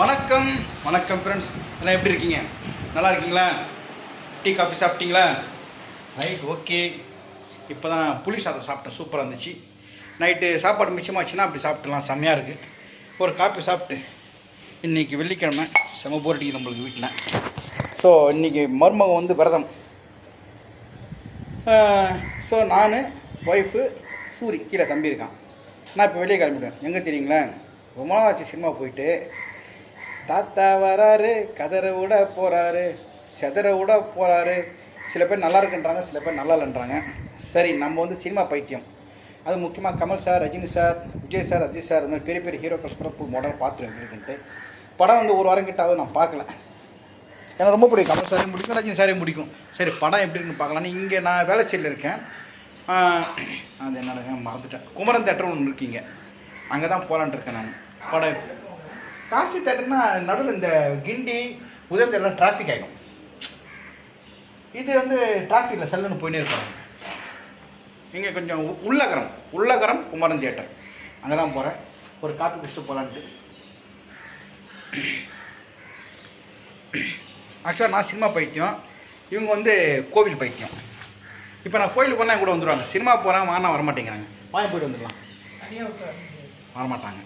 வணக்கம். வணக்கம் ஃப்ரெண்ட்ஸ் எல்லாம் எப்படி இருக்கீங்க? நல்லா இருக்கீங்களா? டீ காஃபி சாப்பிட்டீங்களா? Right okay. இப்போ தான் புளி சாதம் சாப்பிட்டேன். சூப்பராக இருந்துச்சு. நைட்டு சாப்பாடு மிச்சமாச்சுன்னா அப்படி சாப்பிட்டுலாம். செம்மையாக இருக்குது ஒரு காஃபி சாப்பிட்டு இன்றைக்கி வெள்ளிக்கிழமை. செம போர் அடிக்குது நம்மளுக்கு வீட்டில். ஸோ இன்றைக்கி மருமகம் வந்து விரதம். ஸோ நான் ஒய்ஃபு சூரி கீழே தம்பி இருக்கான். நான் இப்போ வெளியே கிளம்பிடுவேன் எங்கே தெரியுங்களேன் ரொம்ப நாள் ஆச்சு சினிமா போயிட்டு. தாத்தா வராரு கதற விட போகிறாரு செதற விட போகிறாரு சில பேர் நல்லா இருக்குன்றாங்க சில பேர் நல்லா இல்லைன்றாங்க. சரி நம்ம வந்து சினிமா பைத்தியம். அது முக்கியமாக Kamal sir Rajini sir Vijay sir Ajith sir இந்த மாதிரி பெரிய பெரிய ஹீரோக்கள் கூட போய் மாடல் பார்த்துருவேன் இருக்குன்ட்டு படம் வந்து ஒரு வாரம் கிட்டாவது நான் பார்க்கல. எனக்கு ரொம்ப பிடிக்கும். கமல் சாரையும் பிடிக்கும் ரஜினி சாரையும் பிடிக்கும். சரி படம் எப்படி இருக்குன்னு பார்க்கலான்னு இங்கே நான் வேலைச்சேரியில் இருக்கேன். அது என்னங்க மறந்துட்டேன். குமரன் தேட்டர் ஒன்று இருக்கீங்க. அங்கே தான் போகலான்ட்டு இருக்கேன் நான். படம் காசி தேட்டர்னா நடுவில் இந்த கிண்டி உதவியெல்லாம் தேட்டர்லாம் டிராஃபிக் ஆகிடும் இது வந்து டிராஃபிக்கில் செல்லுன்னு போயினே இருப்பாங்க இங்கே கொஞ்சம் உ- உள்ளகரம் உள்ளகரம் குமரன் தியேட்டர் அங்கே தான் போகிறேன் ஒரு காப்பி குடிச்சிட்டு போகலான்ட்டு ஆக்சுவலாக நான் சினிமா பைத்தியம். இவங்க வந்து கோவில் பைத்தியம். இப்போ நான் கோயிலுக்கு போனால் கூட வந்துடுவாங்க சினிமா போகிறேன் வானா வரமாட்டேங்கிறாங்க. வாங்கி போயிட்டு வந்துடலாம். வரமாட்டாங்க.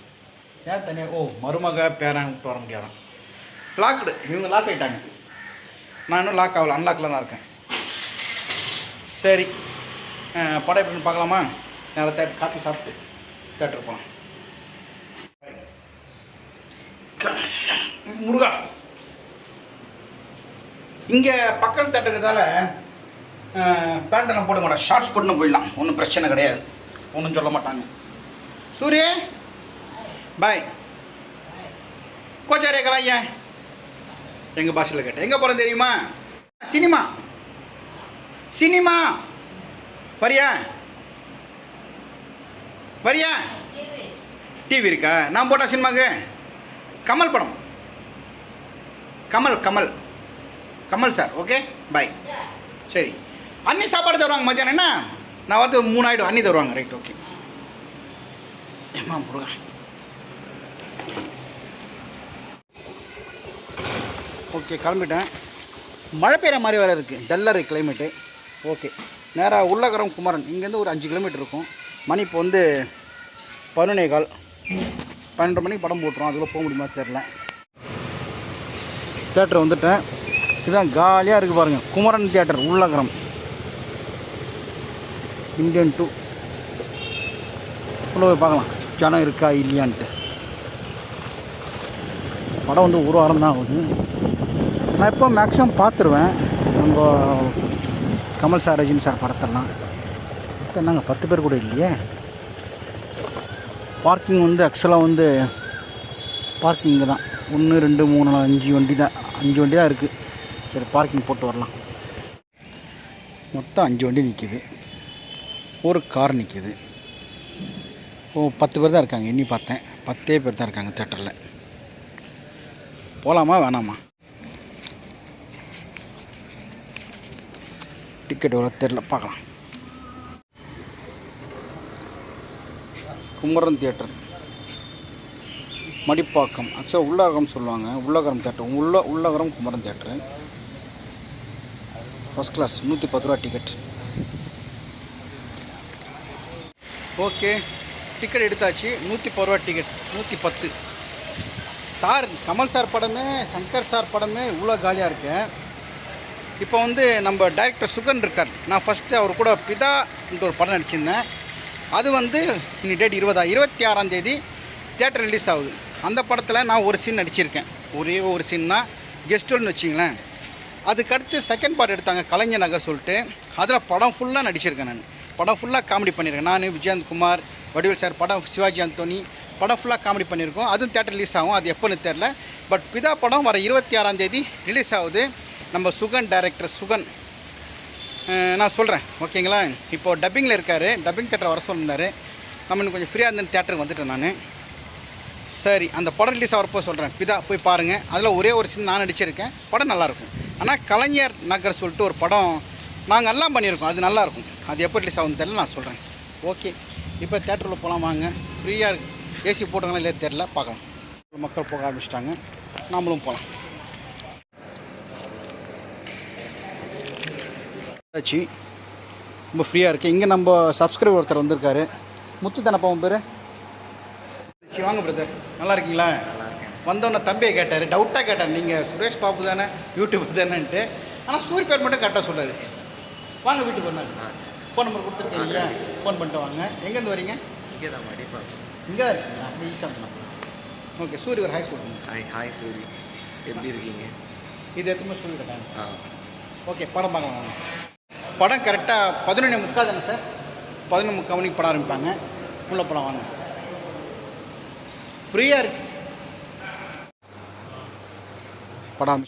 ஏன் தனியாக ஓ மருமக பேரன் விட்டு வர முடியாதான். லாக்டு இவங்க லாக் ஆகிட்டாங்க நான் இன்னும் லாக் ஆகல அன்லாக்கில் தான் இருக்கேன். சரி. படம் எப்படின்னு பார்க்கலாமா? நேரம் தேட்டர் காப்பி சாப்பிட்டு தேட்டர் போகலாம் முருகா. இங்கே பக்கம் தேட்டருக்கிறதால பேண்டெல்லாம் போட மாட்டேன். ஷார்ட்ஸ் போட்டுன்னு போயிடலாம். ஒன்றும் பிரச்சனை கிடையாது. ஒன்றும் சொல்ல மாட்டாங்க. சூரிய பாய் கோச்சாரே கலாய்யா எங்கள் பாஷையில் கேட்டேன். எங்கே போகிறேன் தெரியுமா? சினிமா. சினிமா. வரியா? வரியா? டிவி இருக்கா? நான் போட்டா சினிமாக்கு? கமல் படம். Kamal Kamal. Kamal sir okay bye சரி. அன்னி சாப்பாடு தருவாங்க மத்தியானம் என்ன? நான் வந்து மூணு ஆகிடும் அன்னி தருவாங்க. ரைட் ஓகே ஏமா முருகா. ஓகே கிளம்பிட்டேன். மழை பெய்கிற மாதிரி வேறு இருக்குது டல்லர் கிளைமேட்டு ஓகே. நேராக உள்ளகரம் குமரன். இங்கேருந்து ஒரு அஞ்சு கிலோமீட்டர் இருக்கும். மணி இப்போ வந்து பதினொன்னே கால். பன்னெண்டு மணிக்கு படம் போட்டுரும் அதுக்குள்ளே போக முடியுமா தெரில தேட்டர் வந்துட்டேன். இதுதான் காலியாக இருக்குது பாருங்கள் Kumaran theatre Ullagaram. Indian two. உள்ள போய் பார்க்கலாம். ஜனம் இருக்கா இல்லையான்ட்டு. படம் வந்து ஒரு வாரம் தான் ஆகுது. நான் இப்போ மேக்ஸிமம் பார்த்துருவேன். நம்ம கமல் சார் ரஜினி சார் படத்தெல்லாம். என்னங்க பத்து பேர் கூட இல்லையே? பார்க்கிங் வந்து ஆக்சுவலாக வந்து பார்க்கிங் தான். ஒன்று ரெண்டு மூணு நாலு அஞ்சு வண்டி தான். அஞ்சு வண்டி தான் இருக்குது சரி பார்க்கிங் போட்டு வரலாம். மொத்தம் அஞ்சு வண்டி நிற்கிது ஒரு கார் நிற்கிது ஓ பத்து பேர் தான் இருக்காங்க. எண்ணி பார்த்தேன். பத்தே பேர் தான் இருக்காங்க தேட்டரில் போகலாமா வேணாமா? டிக்கெட் எவ்வளோ தெரில பார்க்கலாம். குமரன் தியேட்டர். மடிப்பாக்கம். ஆக்சுவலாக உள்ளகரம் சொல்லுவாங்க. உள்ளகரம் தேட்டர் உள்ள Ullagaram Kumaran theatre first class நூற்றி பத்து ரூபா டிக்கெட் ஓகே. டிக்கெட் எடுத்தாச்சு. நூற்றி பத்து ரூபா டிக்கெட் நூற்றி பத்து. சார் கமல் சார் படமே சங்கர் சார் படமே இவ்வளோ காலியாக இருக்கேன் இப்போ வந்து நம்ம டைரக்டர் சுகன் இருக்கார். நான் ஃபஸ்ட்டு அவர் கூட பிதான்ற ஒரு படம் நடிச்சிருந்தேன். அது வந்து இன்னி டேட் இருபதா இருபத்தி ஆறாம் தேதி தேட்டர் ரிலீஸ் ஆகுது. அந்த படத்தில் நான் ஒரு சீன் நடிச்சிருக்கேன். ஒரே ஒரு சீன்னா கெஸ்டோல்னு வச்சிங்களேன் அதுக்கடுத்து செகண்ட் பார்ட் எடுத்தாங்க கலைஞர் நகர் சொல்லிட்டு. அதில் படம் ஃபுல்லாக நடிச்சிருக்கேன் நான். படம் ஃபுல்லாக காமெடி பண்ணியிருக்கேன் நான் விஜயந்த் குமார் வடிவேல் சார் படம் சிவாஜி அந்தோனி படம் ஃபுல்லாக காமெடி பண்ணியிருக்கோம் அதுவும் தேட்டர் ரிலீஸ் ஆகும். அது எப்போன்னு தெரில பட் பிதா படம் வர இருபத்தி ஆறாம் தேதி ரிலீஸ் ஆகுது. நம்ம சுகன் டைரக்டர் சுகன். நான் சொல்கிறேன் ஓகேங்களா? இப்போது டப்பிங்கில் இருக்கார். டப்பிங் தேட்டர் வர சொல்லியிருந்தார் நம்ம இன்னும் கொஞ்சம் ஃப்ரீயாக இருந்த தேட்டருக்கு வந்துட்டேன் நான். சரி அந்த படம் ரிலீஸ் ஆகிறப்போ சொல்கிறேன் பிதா போய் பாருங்கள் அதில் ஒரே ஒரு சின்ன நான் நடிச்சிருக்கேன். படம் நல்லாயிருக்கும். ஆனால் கலைஞர் நகர் சொல்லிட்டு ஒரு படம் நாங்கள் எல்லாம் பண்ணியிருக்கோம். அது நல்லாயிருக்கும். அது எப்போ ரிலீஸ் ஆகும் தெரியல நான் சொல்கிறேன் ஓகே இப்போ தேட்டரில் போகலாம் வாங்க. ஃப்ரீயாக இருக்கு. ஏசி போட்டாங்களா இல்லையா தெரில பார்க்கலாம். மக்கள் போக ஆரம்பிச்சிட்டாங்க. நாமளும் போகலாம் ஆச்சு. ரொம்ப ஃப்ரீயாக இருக்குது இங்கே நம்ம சப்ஸ்கிரைபர் ஒருத்தர் வந்திருக்காரு. முத்து தானப்பா உன் பேர்? சரி வாங்க பிரதர் நல்லா இருக்கீங்களா? வந்தோன்னே தம்பியை கேட்டார். டவுட்டாக கேட்டார். நீங்கள் சுரேஷ் பாபு தானே? யூடியூப் தானேன்ட்டு. ஆனால் சூரிய பேர் மட்டும் கரெக்டாக சொல்லாது வாங்க வீட்டுக்கு வந்தாங்க ஃபோன் நம்பர் கொடுத்துருக்கீங்க ஃபோன் பண்ணிட்டு வாங்க. எங்கேருந்து வரீங்க? இங்கே தான் மடிப்பா இங்கே தான் இருக்கீங்களா அப்படி ஈஸியாக ஓகே சூரிய ஒரு ஹாய் சொல்லுங்க. ஹாய் ஹாய் சூரி எப்படி இருக்கீங்க? இது எத்தனை சூரிய கேட்டாங்க ஓகே படம் பார்க்கலாம் வாங்க. படம் கரெக்டாக பதினொன்று முக்கால் தானே சார்? பதினொன்று முக்கால் மணிக்கு படம் ஆரம்பிப்பாங்க. உள்ளே போகலாம் வாங்க. ஃப்ரீயாக இருக்கு. படம்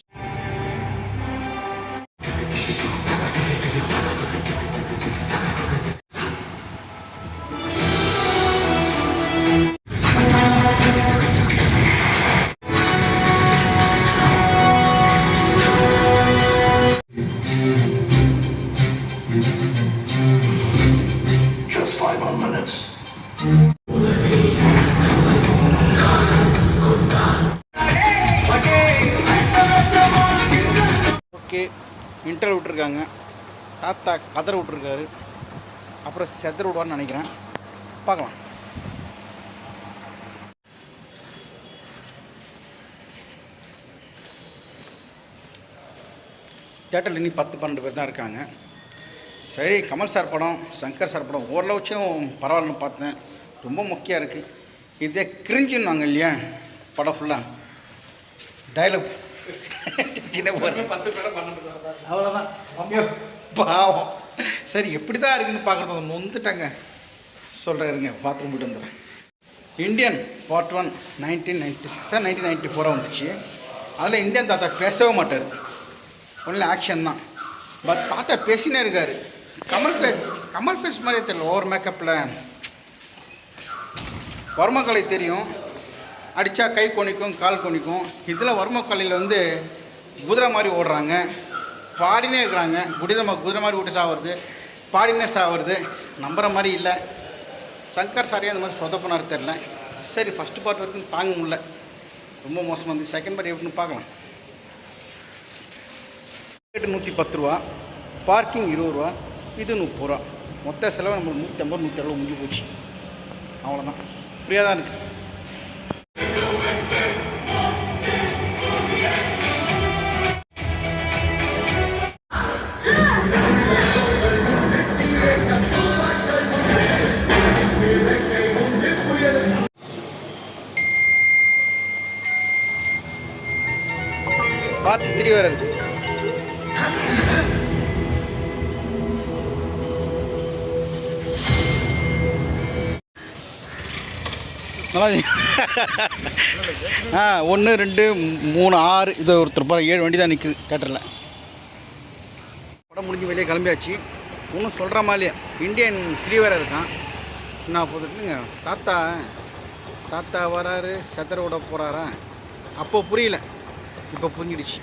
ஓகே இன்டர் விட்டுருக்காங்க. தாத்தா கதற விட்டுருக்காரு. அப்புறம் செதற விடுவான்னு நினைக்கிறேன். பார்க்கலாம். தேட்டரில் இன்னும் பத்து பன்னெண்டு பேர் தான் இருக்காங்க. சரி கமல் சார் படம் சங்கர் சார் படம் ஓரளவுச்சும் பரவாயில்லன்னு பார்த்தேன். ரொம்ப முக்கியம் இருக்குது இதே கிரிஞ்சுன்னாங்க இல்லையா படம் ஃபுல்லாக டைலாக் சின்ன அவ்வளோதான் பாவம். சரி எப்படி தான் இருக்குன்னு பார்க்குறது நொந்துட்டாங்க சொல்கிறேருங்க பாத்ரூம் போயிட்டு வந்துடுறேன். Indian part one nineteen ninety சிக்ஸாக nineteen ninety ஃபோராக வந்துச்சு. அதில் இந்தியன் தாத்தா பேசவே மாட்டார். ஒன்லி ஆக்ஷன் தான். பட் தாத்தா பேசினே இருக்கார். கமல் ஃபேஸ் கமல் ஃபேஸ் மாதிரியே தெரியல ஓவர் மேக்கப்பில் வர்மக்கலை தெரியும். அடித்தா கை கொனிக்கும் கால் கொனிக்கும் இதில் வர்மக்கலையில் வந்து குதிரை மாதிரி ஓடுறாங்க. பாடினே இருக்கிறாங்க. குடிதமாக குதிரை மாதிரி விட்டு சாவுறது. பாடினே சாவுறது. நம்புகிற மாதிரி இல்லை. சங்கர் சாரியே அந்த மாதிரி சொதப்பினார் தெரில சரி ஃபஸ்ட்டு பார்ட் வரைக்கும் தாங்க முடில ரொம்ப மோசமாக இருந்துச்சு. செகண்ட் பார்ட் எப்படின்னு பார்க்கலாம். ரேட்டு நூற்றி பத்து ரூபா. பார்க்கிங் இருபது ரூபா. இது முப்பது ரூபா. மொத்த செலவு நம்மளுக்கு நூற்றி ஐம்பது நூற்றி அறுபது முடிஞ்சு போச்சு. அவ்வளோதான் ஃப்ரீயாக தான் இருக்குது ஆ ஒன்று ரெண்டு மூணு ஆறு இது ஒருத்தர் போகிற ஏழு வண்டி தான் நிற்குது தேட்டரில் படம் முடிஞ்சு வெளியே கிளம்பியாச்சு. ஒன்றும் சொல்கிற மாதிரியே இந்தியன் த்ரீ வேறு இருக்கான். என்ன போதுட்டுங்க தாத்தா தாத்தா வராரு செதற விட போகிறாரா அப்போ புரியல. இப்போ புரிஞ்சிடுச்சு.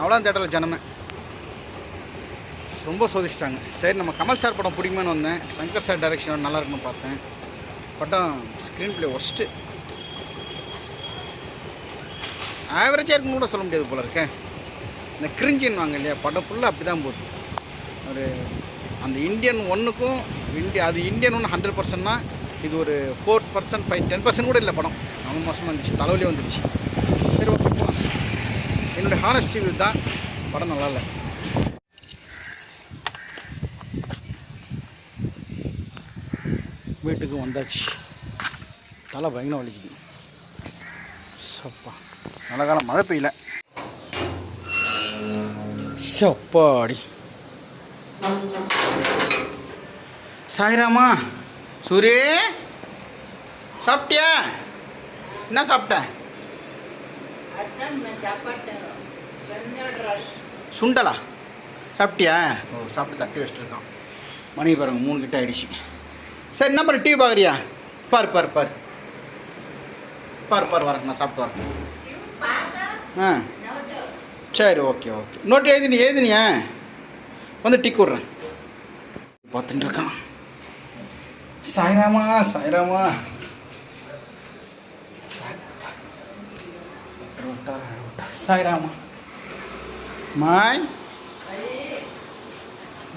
அவ்வளோ தேட்டரில் ஜனமே. ரொம்ப சோதிச்சிட்டாங்க. சரி நம்ம கமல் சார் படம் பிடிக்குமேனு வந்தேன். சங்கர் சார் டைரக்ஷன் நல்லா இருக்குன்னு பார்த்தேன். படம் ஸ்க்ரீன் பிளே ஒஸ்ட்டு ஆவரேஜாக இருக்குன்னு கூட சொல்ல முடியாது போல இருக்கேன் இந்த கிரிஞ்சின் வாங்க இல்லையா படம் ஃபுல்லாக அப்படி தான் போகுது. ஒரு அந்த இந்தியன் ஒன்றுக்கும் இந்தியா அது இந்தியன் ஒன்று ஹண்ட்ரட் பர்சன்ட்னா இது ஒரு four percent five ten percent கூட இல்லை படம். ரொம்ப மோசமாக இருந்துச்சு தலைவலே வந்துருச்சு. சரி ஓகே போகலாம் என்னுடைய ஹானஸ்டி வியூ தான் படம் நல்லா இல்லை. வீட்டுக்கு வந்தாச்சு. தலை பயங்கரம் வலிக்குது. சப்பா. நல்ல காலம். மழை பெய்யல. சப்பாடி. சாய்ராமா சூரிய சாப்பிட்டியா? என்ன சாப்பிட்ட? சுண்டலா? சாப்பிட்டியா? ஓ சாப்பிட்டு தட்டி வச்சுருக்கான் மணி பாருங்க மூணு கிட்ட ஆயிடுச்சு. சரி என்ன பண்ண டிவி பார்க்குறியா பார் பார் பார். பார் பார் வரேன் நான் சாப்பிட்டு வரேன். ஆ. சரி ஓகே ஓகே. நோட்டு எழுதினி எழுதினியா வந்து டிக் விட்றேன் பார்த்துட்டு இருக்கான். சாய்ராமா சாய்ராமா. விட்டார் சாய்ராமா. மாய்.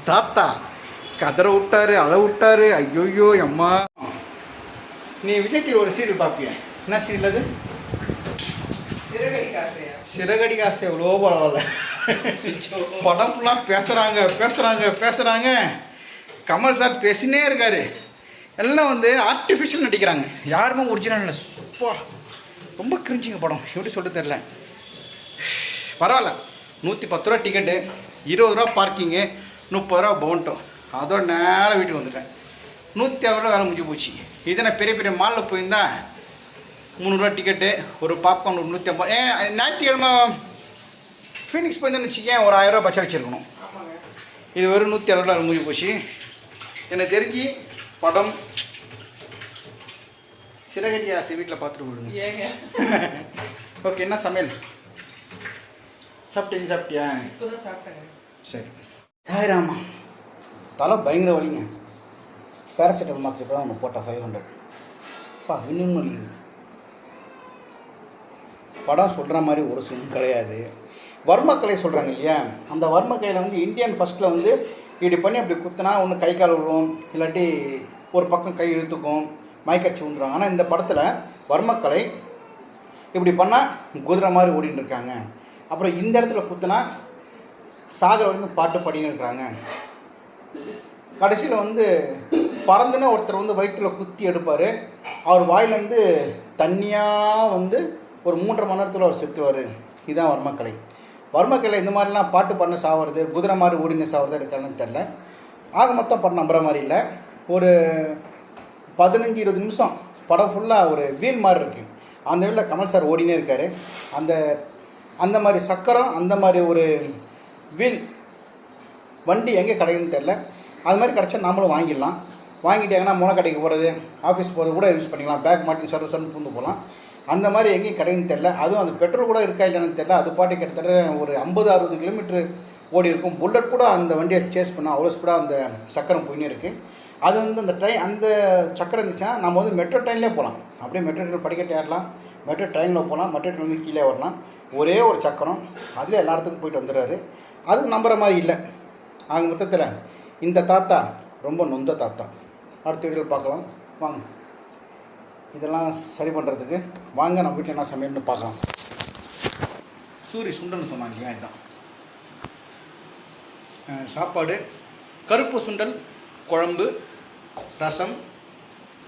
தாத்தா. கதற விட்டாரு அழ விட்டாரு. ஐயோயோ அம்மா. நீ விஜய் டிவி ஒரு சீரியல் பார்ப்பிய என்ன சீரியல் அது சிறகடி காசு எவ்வளோ பரவாயில்ல. படம் ஃபுல்லாக பேசுகிறாங்க பேசுகிறாங்க பேசுகிறாங்க கமல் சார் பேசினே இருக்காரு. எல்லாம் வந்து ஆர்டிஃபிஷியல் நடிக்கிறாங்க. யாருமே ஒரிஜினல் இல்லை. சுப்பா ரொம்ப கிரிஞ்சிங்க படம். எப்படி சொல்ல தெரில பரவாயில்ல. நூற்றி பத்து ரூபா டிக்கெட்டு இருபது ரூபா பார்க்கிங்கு முப்பது ரூபா பவுண்டோ அதோட நேராக வீட்டுக்கு வந்துட்டேன். நூற்றி அறுபது ரூபா வேலை முடிஞ்சு போச்சு. இதே பெரிய பெரிய மாலில் போயிருந்தா முந்நூறுரூவா டிக்கெட்டு ஒரு பாப்கார்ன் ஒரு நூற்றி ஐம்பது. ஏன் ஞாயிற்றுக்கிழமை ஃபீனிக்ஸ் போயிருந்தேன்னு வச்சுக்கேன் ஒரு ஆயிரரூபா பச்சை வச்சுருக்கணும் இது வெறும் நூற்றி அறுபது ரூபா முடிஞ்சு போச்சு. எனக்கு தெரிஞ்சு படம் சிறகடி ஆசை வீட்டில் பார்த்துட்டு போயிடுங்க. ஓகே என்ன சமையல்? சாப்பிட்டீங்க சாப்பிட்டியா? சரி. சாய்ராமா. தலை பயங்கர வலிங்க. பேராசிட்டல் மாத்திரை தான் ஒன்று போட்டேன் ஃபைவ் ஹண்ட்ரட் அப்பா இன்னும் வலிக்குது படம் சொல்கிற மாதிரி ஒரு சிம் கிடையாது. வர்மக்கலை சொல்கிறாங்க இல்லையா? அந்த வர்மக்கலையில் வந்து இந்தியன் ஃபஸ்ட்டில் வந்து இப்படி பண்ணி அப்படி குத்துனா ஒன்று கை கால் விழுவும் இல்லாட்டி ஒரு பக்கம் கை இழுத்துக்கும் மயக்கச்சி விழுந்துருவாங்க ஆனால் இந்த படத்தில் வர்மக்கலை இப்படி பண்ணால் குதிரை மாதிரி ஓடிட்டு இருக்காங்க. அப்புறம் இந்த இடத்துல குத்துனா சாகர வரைக்கும் பாட்டு பாடின்னு இருக்கிறாங்க. கடைசியில் வந்து பறந்துன்னா ஒருத்தர் வந்து வயிற்றில் குத்தி எடுப்பார். அவர் வாயிலேருந்து தண்ணியாக வந்து ஒரு மூன்றரை மணி நேரத்தில் அவர் செத்துவார். இதுதான் வர்மக்கலை. வர்மக்கலை இந்த மாதிரிலாம் பாட்டு பண்ண சாவறது குதிரை மாதிரி ஓடின சாவறது இருக்கான்னு தெரில ஆக மொத்தம் படம் நம்புகிற மாதிரி இல்லை. ஒரு பதினஞ்சு இருபது நிமிஷம் படம் ஃபுல்லாக ஒரு வீல் மாதிரி இருக்குது அந்த வீலில் கமல் சார் ஓடினே இருக்கார். அந்த அந்த மாதிரி சக்கரம் அந்த மாதிரி ஒரு வீல் வண்டி எங்கே கிடைக்குதுன்னு தெரில அது மாதிரி கிடச்சா நம்மளும் வாங்கிடலாம். வாங்கிட்டாங்கன்னா முனை கடைக்கு போகிறது ஆஃபீஸ் போகிறது கூட யூஸ் பண்ணிக்கலாம். பேக் மாட்டி சர்வ சர்வ் பூந்து போகலாம். அந்த மாதிரி எங்கேயும் கிடைக்குன்னு தெரில அதுவும் அந்த பெட்ரோல் கூட இருக்கா இல்லைன்னு தெரில அது பாட்டு கிட்டத்தட்ட ஒரு ஐம்பது அறுபது கிலோமீட்ரு ஓடி இருக்கும். புல்லட் கூட அந்த வண்டியை சேஸ் பண்ணால் அவ்வளோ ஸ்பீடாக அந்த சக்கரம் போயினே இருக்குது அது வந்து அந்த ட்ரெயின் அந்த சக்கரம் இருந்துச்சுன்னா நம்ம வந்து மெட்ரோ ட்ரெயின்லேயே போகலாம். அப்படியே மெட்ரோ ட்ரெயின் படிக்கட்டு ஏறலாம். மெட்ரோ ட்ரெயினில் போகலாம். மெட்ரோ ட்ரெயின் வந்து கீழே வரலாம். ஒரே ஒரு சக்கரம். அதில் எல்லா இடத்துக்கும் போயிட்டு வந்துடுறாரு. அது நம்புகிற மாதிரி இல்லை. ஆக மொத்தத்தில் இந்த தாத்தா ரொம்ப நொந்த தாத்தா. அடுத்த வீடியோவில் பார்க்கலாம். வாங்க. இதெல்லாம் சரி பண்ணுறதுக்கு வாங்க நம்ம வீட்டில் என்ன சமையல்னு பார்க்கலாம். சூரிய சுண்டல்னு சொன்னாங்க இல்லையா? இதுதான் சாப்பாடு கருப்பு சுண்டல் குழம்பு ரசம்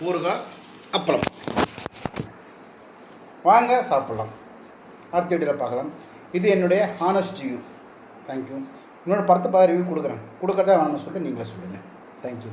ஊறுகாய் அப்பளம். வாங்க சாப்பிட்லாம். அடுத்த வீடியோவில் பார்க்கலாம். இது என்னுடைய ஹானஸ்ட் வியூ தேங்க்யூ இன்னொரு படத்தை பார்த்து ரிவ்யூ கொடுக்குறேன். கொடுக்குறதா வேணும்னு சொல்லிட்டு நீங்களே சொல்லுங்கள் தேங்க்யூ